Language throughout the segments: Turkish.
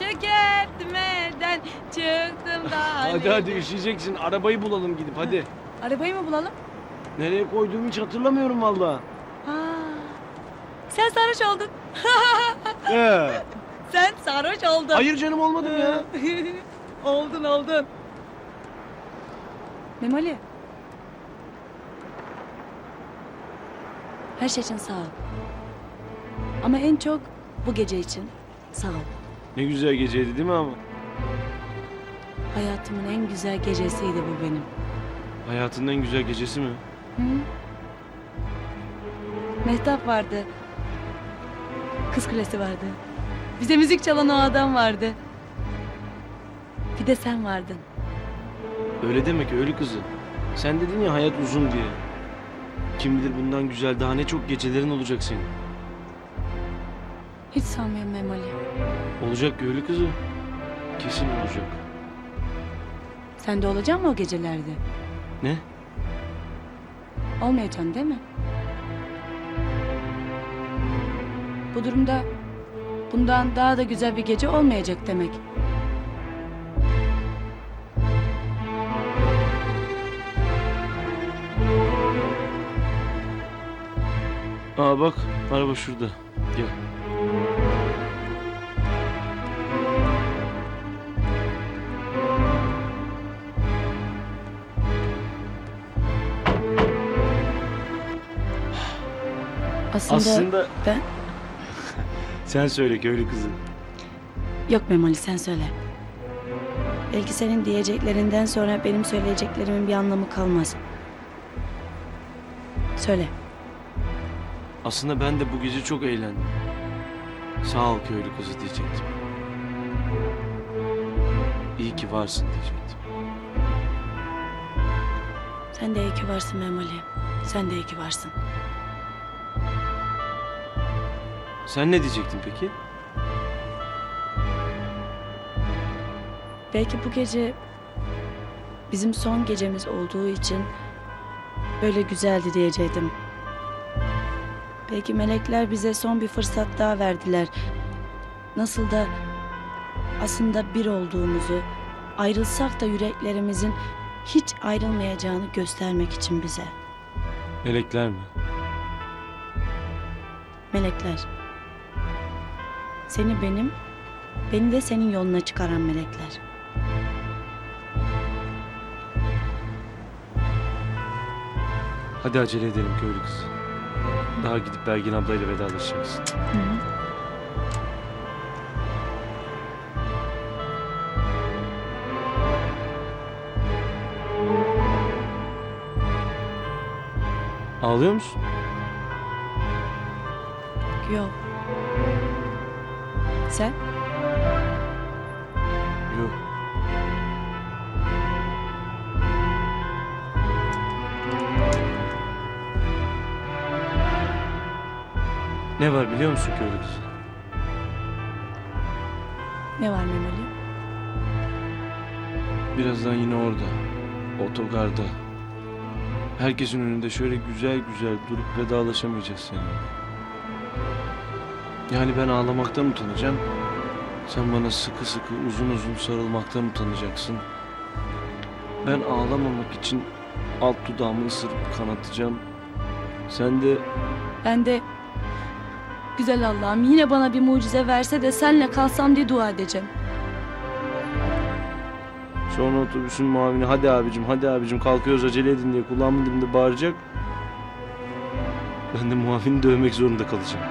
çökertmeden çıktım da Hadi hadi üşüyeceksin. Arabayı bulalım gidip hadi. Arabayı mı bulalım? Nereye koyduğumu hiç hatırlamıyorum valla. Ha. Sen sarhoş oldun. Ee, Sen sarhoş oldun. hayır canım olmadım ya. oldun oldun. Memoli. Her şey için sağ ol. Ama en çok bu gece için sağ ol. Ne güzel geceydi değil mi ama? Hayatımın en güzel gecesiydi bu benim. Hayatının en güzel gecesi mi? Hı? Mehtap vardı. Kız kulesi vardı. Bize müzik çalan o adam vardı. Bir de sen vardın. Öyle demek öyle kızı. Sen dedin ya hayat uzun diye. Kim bilir bundan güzel daha ne çok gecelerin olacak senin. Hiç sanmıyorum Memoli. Olacak öyle kızı. Kesin olacak. Sen de olacak mı o gecelerde? Ne? Olmayacaksın değil mi? Bu durumda bundan daha da güzel bir gece olmayacak demek. Aa bak araba şurada. Gel. Aslında, Aslında ben... sen söyle köylü kızı. Yok Memoli sen söyle. Belki senin diyeceklerinden sonra benim söyleyeceklerimin bir anlamı kalmaz. Söyle. Aslında ben de bu gece çok eğlendim. Sağ ol köylü kızı diyecektim. İyi ki varsın diyecektim. Sen de iyi ki varsın Memoli. Sen de iyi ki varsın. Sen ne diyecektin peki? Belki bu gece bizim son gecemiz olduğu için böyle güzeldi diyecektim. Belki melekler bize son bir fırsat daha verdiler. Nasıl da aslında bir olduğumuzu, ayrılsak da yüreklerimizin hiç ayrılmayacağını göstermek için bize. Melekler mi? Melekler. Seni benim, beni de senin yoluna çıkaran melekler. Hadi acele edelim köylü kızı. Daha gidip Belgin ablayla vedalaşacaksın. Ağlıyor musun? Yok. Sen? Yok. Ne var biliyor musun köylü kızı? Ne var Memoli? Birazdan yine orada. Otogarda. Herkesin önünde şöyle güzel güzel durup vedalaşamayacağız seninle. Yani ben ağlamaktan utanacağım. Sen bana sıkı sıkı uzun uzun sarılmaktan utanacaksın. Ben ağlamamak için alt dudağımı ısırıp kanatacağım. Sen de Ben de güzel Allah'ım yine bana bir mucize verse de senle kalsam diye dua edeceğim. sonra otobüsün muavini hadi abicim hadi abicim kalkıyoruz acele edin diye kulağımın dibinde bağıracak. Ben de muavini dövmek zorunda kalacağım.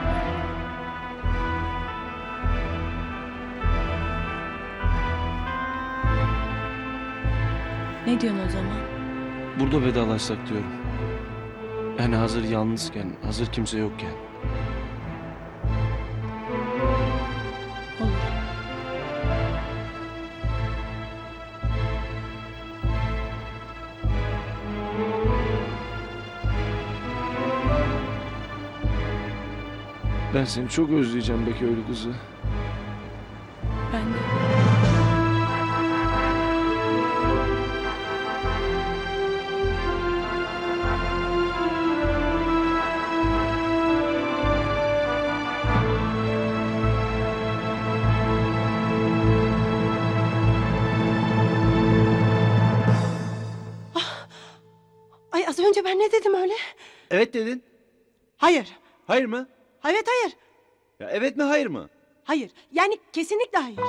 Ne diyorsun o zaman? Burada vedalaşsak diyorum. Yani hazır yalnızken, hazır kimse yokken. Olur. Ben seni çok özleyeceğim be köylü kızı. Ben de. Ben ne dedim öyle? Evet dedin. Hayır. Hayır mı? Evet hayır. Ya evet mi hayır mı? Hayır. Yani kesinlikle hayır.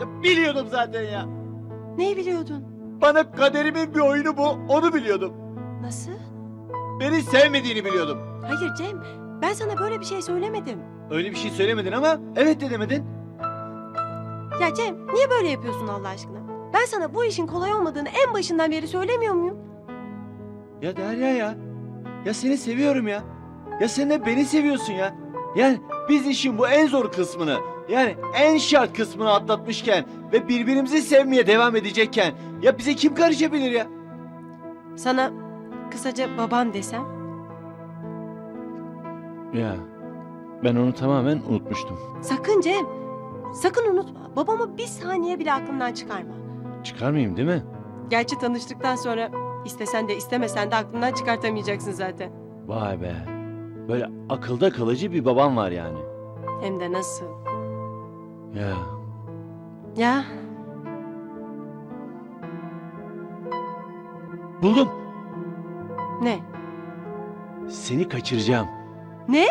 Ya biliyordum zaten ya. Neyi biliyordun? Bana kaderimin bir oyunu bu. Onu biliyordum. Nasıl? Beni sevmediğini biliyordum. Hayır Cem. Ben sana böyle bir şey söylemedim. Öyle bir şey söylemedin ama evet de demedin. Ya Cem niye böyle yapıyorsun Allah aşkına? Ben sana bu işin kolay olmadığını en başından beri söylemiyor muyum? Ya Derya ya. Ya seni seviyorum ya. Ya sen de beni seviyorsun ya. Yani biz işin bu en zor kısmını yani en şart kısmını atlatmışken ve birbirimizi sevmeye devam edecekken ya bize kim karışabilir ya? Sana kısaca baban desem. Ya ben onu tamamen unutmuştum. Sakın Cem. Sakın unutma. Babamı bir saniye bile aklından çıkarma. Çıkarmayayım değil mi? Gerçi tanıştıktan sonra istesen de istemesen de aklından çıkartamayacaksın zaten. Vay be. Böyle akılda kalıcı bir babam var yani. Hem de nasıl. Ya Ya buldum. ne? Seni kaçıracağım. Ne?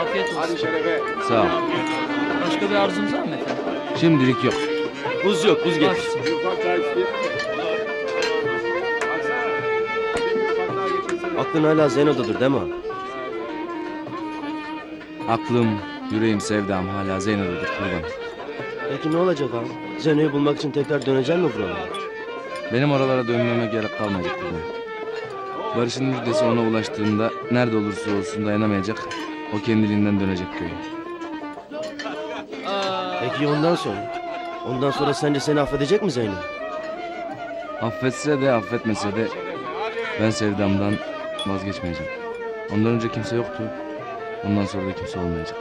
Afiyet olsun. Sağ ol. Başka bir arzunuz var mı efendim? Şimdilik yok. Buz yok buz getir. Aklın hala Zeno'dadır değil mi? Aklım, yüreğim, sevdam hala Zeynep'edir kurban. Peki ne olacak abi? Zeno'yu bulmak için tekrar dönecek mi buralara? Benim oralara dönmeme gerek kalmayacak bugün. Barış'ın müjdesi ona ulaştığında nerede olursa olsun dayanamayacak. O kendiliğinden dönecek köye. Peki ondan sonra? Ondan sonra sence seni affedecek mi Zeyno? Affetse de affetmese de ben sevdamdan vazgeçmeyeceğim. Ondan önce kimse yoktu. Ondan sonra da kimse olmayacak.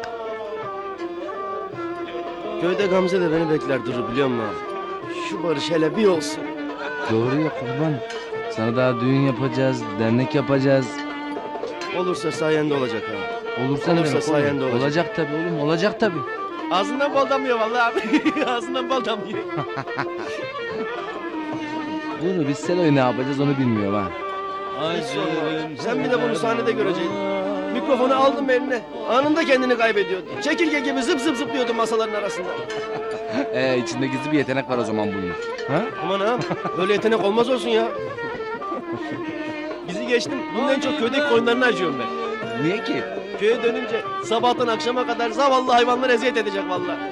Köyde Gamze de beni bekler durur biliyor musun abi? Şu Barış hele bir olsun. Doğru ya kurban. Sana daha düğün yapacağız, dernek yapacağız. Olursa sayende olacak abi. Olursa ne Olursa demek sayende olacak. Olacak tabii oğlum, olacak tabii. Ağzından bal damlıyor vallahi abi. Ağzından bal damlıyor. Bunu biz Selo'yu ne yapacağız onu bilmiyorum ha. Hiç sorma. Sen bir de bunu sahnede görecektin. Mikrofonu aldım eline. Anında kendini kaybediyordun. Çekirge gibi zıp zıp zıplıyordun masaların arasında. Ee, içinde gizli bir yetenek var o zaman bunun. Ha? Aman ağam böyle yetenek olmaz olsun ya. Bizi geçtim. Bunun en çok köydeki koyunlarını acıyorum ben. Niye ki? Köye dönünce sabahtan akşama kadar zavallı hayvanlar eziyet edecek vallahi.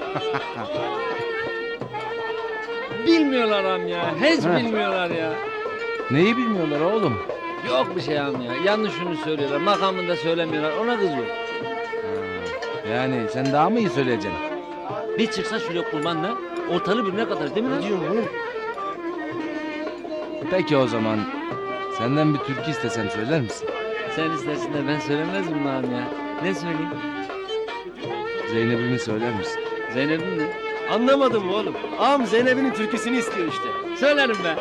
Bilmiyorlar am ya. Hiç Ha. bilmiyorlar ya. Neyi bilmiyorlar oğlum? Yok bir şey am ya. Yanlışını söylüyorlar. Makamında söylemiyorlar. Ona kızıyor. Yani sen daha mı iyi söyleyeceksin? Bir çıksa şöyle kurbanla ortalığı birbirine kadar değil mi lan? Peki o zaman senden bir türkü istesem söyler misin? Sen istersin de ben söylemez miyim am ya? Ne söyleyeyim? Zeynep'imi söyler misin? Zeynep'im de. Anlamadın mı oğlum? Ağam Zeynep'in türküsünü istiyor işte. Söylerim be.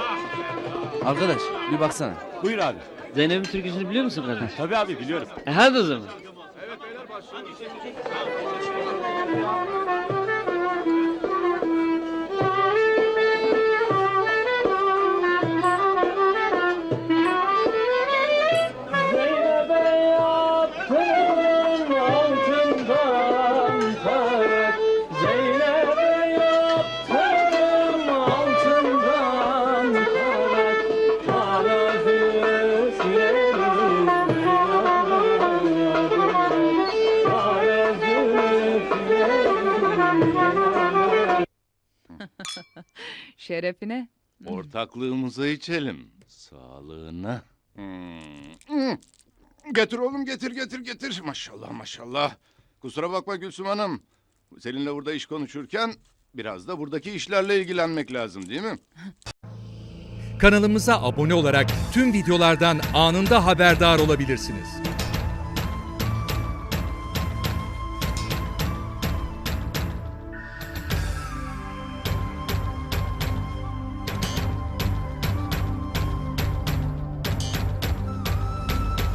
Arkadaş bir baksana. Buyur abi. Zeynep'in türküsünü biliyor musun kardeş? Tabii abi biliyorum. E hadi o zaman. Şerefine. Ortaklığımıza içelim. Sağlığına. Hmm. Getir oğlum getir getir getir. Maşallah maşallah. Kusura bakma Gülsüm Hanım. Seninle burada iş konuşurken biraz da buradaki işlerle ilgilenmek lazım değil mi? Kanalımıza abone olarak tüm videolardan anında haberdar olabilirsiniz.